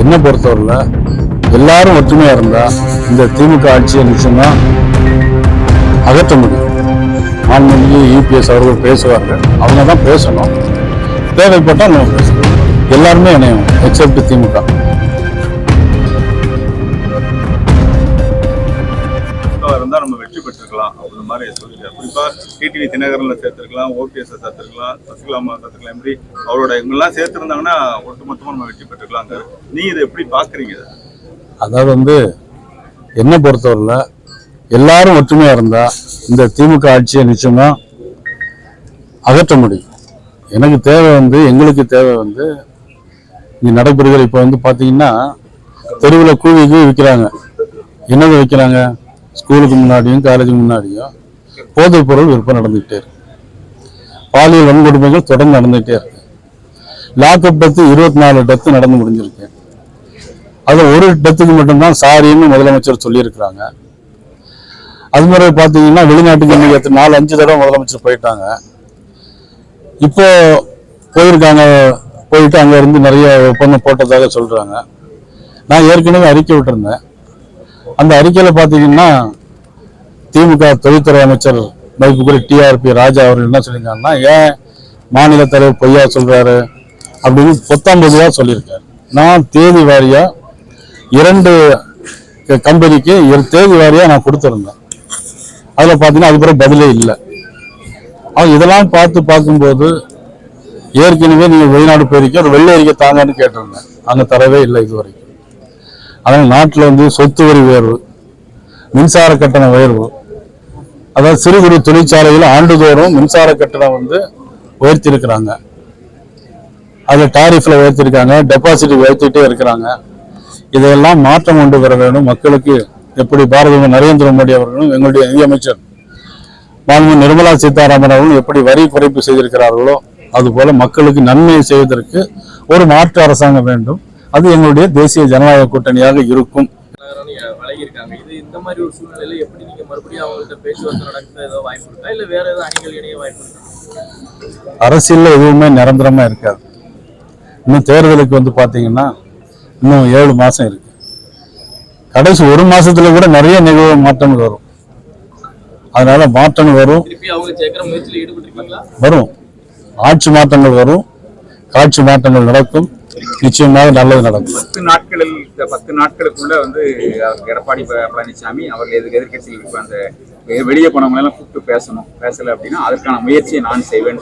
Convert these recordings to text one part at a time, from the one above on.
என்னை பொறுத்தவரையில் எல்லாரும் ஒற்றுமையாக இருந்தால் இந்த திமுக ஆட்சியை நிச்சயமாக அகற்ற முடியும். மாண்புமிகு யூபிஎஸ் அவர்கள் பேசுவார்கள். அவங்க தான் பேசணும். தேவைப்பட்டால் நம்ம பேசணும் எல்லாருமே இணையும் எக்ஸப்ட் திமுக. இருந்தால் நம்ம வெற்றி பெற்றிருக்கலாம். அப்படின்ற மாதிரி சொல்லி டிடிவி தினகரன்ல சேர்த்திருக்கலாம் ஓபிஎஸ் சசிகலா அம்மா சேர்த்துக்கலாம் எப்படி அவரோட இவங்கெல்லாம் ஒட்டு மொத்தமாக நம்ம வெற்றி பெற்றுக்கலாங்க நீ இதை எப்படி பாக்குறீங்க அதாவது வந்து என்னை பொறுத்தவரையில் எல்லாரும் ஒற்றுமையாக இருந்தால் இந்த திமுக ஆட்சியை நிச்சயமாக அகற்ற முடியும். எனக்கு தேவை வந்து எங்களுக்கு தேவை வந்து இங்கே நடைபெறுகிற இப்போ வந்து பார்த்தீங்கன்னா தெருவில் கூவி கூவி விற்கிறாங்க என்னது விற்கிறாங்க ஸ்கூலுக்கு முன்னாடியும் காலேஜுக்கு முன்னாடியும் போதைப் பொருள் விற்பனை நடந்துகிட்டே இருக்கு. பாலியல் வன்கொடுமைகள் தொடர்ந்து நடந்துகிட்டே இருக்கு. லாக்அப் டெத்து இருபத்தி நாலு டெத்து நடந்து முடிஞ்சிருக்கு. அது ஒரு டெத்துக்கு மட்டும்தான் சாரின்னு முதலமைச்சர் சொல்லியிருக்கிறாங்க. அது மாதிரி பார்த்தீங்கன்னா வெளிநாட்டுக்கு இன்னைக்கு நாலு அஞ்சு தடவை முதலமைச்சர் போயிட்டாங்க. இப்போ போயிருக்காங்க போயிட்டு அங்கே இருந்து நிறைய ஒப்பந்தம் போட்டதாக சொல்கிறாங்க நான் ஏற்கனவே அறிக்கை விட்டுருந்தேன். அந்த அறிக்கையில் பார்த்தீங்கன்னா திமுக தொழில்துறை அமைச்சர் மதிப்புக்குரிய டிஆர்பி ராஜா அவர்கள் என்ன சொல்லியிருக்காங்கன்னா ஏன் மாநில தலைவர் பொய்யா சொல்றாரு? அப்படின்னு பொத்தாம் சொல்லியிருக்காரு. நான் தேதி வாரியா இரண்டு கம்பெனிக்கு இரு தேதி வாரியா நான் கொடுத்துருந்தேன். அதில் பார்த்தீங்கன்னா அது பிறகு பதிலே இல்லை. அவன் இதெல்லாம் பார்த்து பார்க்கும்போது ஏற்கனவே நீங்கள் வெளிநாடு போயிருக்கீங்க ஒரு வெள்ளை அறிக்கை தாங்கன்னு கேட்டிருந்தேன். அங்கே தரவே இல்லை இது வரைக்கும் அதனால் நாட்டில் வந்து சொத்து வரி உயர்வு மின்சார கட்டண உயர்வு அதாவது சிறு குறு தொழிற்சாலையில் ஆண்டுதோறும் மின்சார கட்டணம் வந்து உயர்த்தியிருக்கிறாங்க. அதை டாரிஃபில் உயர்த்திருக்காங்க டெபாசிட் உயர்த்திட்டே இருக்கிறாங்க. இதையெல்லாம் மாற்றம் கொண்டு வர வேண்டும். மக்களுக்கு எப்படி பாரத நரேந்திர மோடி அவர்களும் எங்களுடைய நிதியமைச்சர் மாண்பு நிர்மலா சீதாராமன் அவர்களும் எப்படி வரி குறைப்பு செய்திருக்கிறார்களோ அதுபோல மக்களுக்கு நன்மை செய்வதற்கு ஒரு மாற்று அரசாங்கம் வேண்டும். அது எங்களுடைய தேசிய ஜனநாயக கூட்டணியாக இருக்கும். வழங்கியிருக்காங்க. இது இந்த மாதிரி ஒரு சூழ்நிலையில எப்படி நீங்க மறுபடியும் அவங்கள்ட்ட பேச்சுவார்த்தை நடத்த ஏதோ வாய்ப்பு இருக்கா? இல்ல வேற ஏதாவது அணிகள் இணைய வாய்ப்பு இருக்கா? அரசியல்ல எதுவுமே நிரந்தரமா இருக்காது. இன்னும் தேர்தலுக்கு வந்து பாத்தீங்கன்னா இன்னும் ஏழு மாசம் இருக்கு. கடைசி ஒரு மாசத்துல கூட நிறைய நிகழ்வு மாற்றங்கள் வரும். அதனால மாற்றங்கள் வரும். வரும். ஆட்சி மாற்றங்கள் வரும். காட்சி மாற்றங்கள் நடக்கும். நிச்சயமாக நல்லது நடக்கும். பத்து நாட்களில் பத்து நாட்களுக்குள்ள வந்து எடப்பாடி ப- பழனிசாமி அவர்கள் எதிர் எதிர்கட்சியில் இருக்க அந்த வெளியே போனவங்க எல்லாம் கூப்பிட்டு பேசணும். பேசல அப்படின்னா அதற்கான முயற்சியை நான் செய்வேன்னு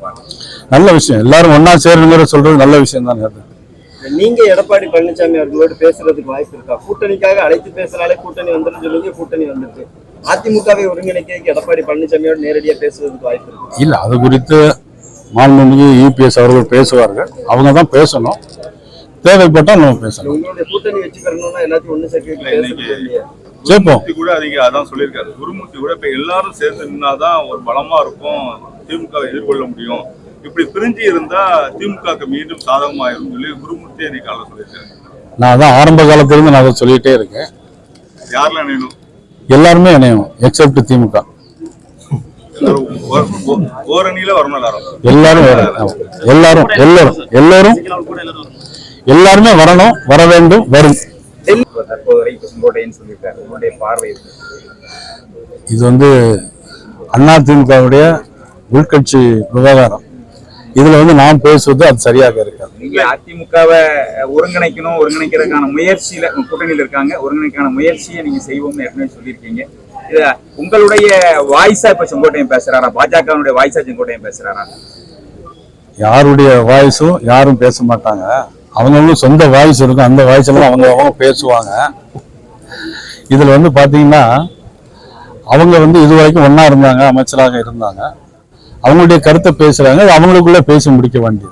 பார்வை. நல்ல விஷயம். எல்லாரும் ஒண்ணா சேருங்கிற சொல்றது நல்ல விஷயம் தான் நீங்க எடப்பாடி பழனிசாமி அவர்களோடு பேசுறதுக்கு வாய்ப்பு இருக்கா? கூட்டணிக்காக அழைத்து பேசுறாலே கூட்டணி வந்துடும் சொல்லுங்க கூட்டணி வந்துருக்கு. அதிமுகவை ஒருங்கிணைக்க எடப்பாடி பழனிசாமியோட நேரடியா பேசுறதுக்கு வாய்ப்பு இருக்கு? இல்ல அது குறித்து மாண்புமிகு யூபிஎஸ் அவர்கள் பேசுவார்கள். அவங்க தான் பேசணும். தேவைப்பட்டால் நம்ம பேசணும் குருமூர்த்தி கூட அதிக அதான் சொல்லியிருக்காரு. குருமூர்த்தி கூட இப்ப எல்லாரும் சேர்ந்து நின்னாதான் ஒரு பலமா இருக்கும். திமுக எதிர்கொள்ள முடியும். இப்படி பிரிஞ்சு இருந்தா திமுக மீண்டும் சாதகமாயிரும் சொல்லி குருமூர்த்தி இன்னைக்கு சொல்லியிருக்காரு. நான் அதான் ஆரம்ப காலத்திலிருந்து நான் அதை சொல்லிட்டே இருக்கேன். யாரெல்லாம் நினைணும் எல்லாருமே இணையும் எக்ஸப்ட் திமுக. எல்லாரும். எல்லாரும் எல்லாரும். எல்லாரும் எல்லாரும் வரணும் வர வேண்டும் வரும். இது வந்து அண்ணா திமுகவுடைய உள்கட்சி விவகாரம். இதுல வந்து நாம் பேசுவது அது சரியாக இருக்காது. அதிமுகவை ஒருங்கிணைக்கணும் ஒருங்கிணைக்கிறதுக்கான முயற்சியில கூட்டணியில இருக்காங்க ஒருங்கிணைக்கான முயற்சியை நீங்க செய்வோம்னு ஏற்கனவே சொல்லியிருக்கீங்க. உங்களுடைய வாய்ஸா இப்ப செங்கோட்டையன் பேசுறாரா? பாஜகவினுடைய வாய்ஸா செங்கோட்டையன் பேசுறாரா? யாருடைய வாய்ஸும் யாரும் பேச மாட்டாங்க. அவங்கவுங்க சொந்த வாய்ஸ் இருக்கும். அந்த வாய்ஸ் எல்லாம் அவங்க அவங்க பேசுவாங்க. இதில் வந்து பார்த்தீங்கன்னா அவங்க வந்து இது வரைக்கும் ஒன்றா இருந்தாங்க அமைச்சராக இருந்தாங்க. அவங்களுடைய கருத்தை பேசுகிறாங்க அவங்களுக்குள்ளே பேசி முடிக்க வேண்டியது.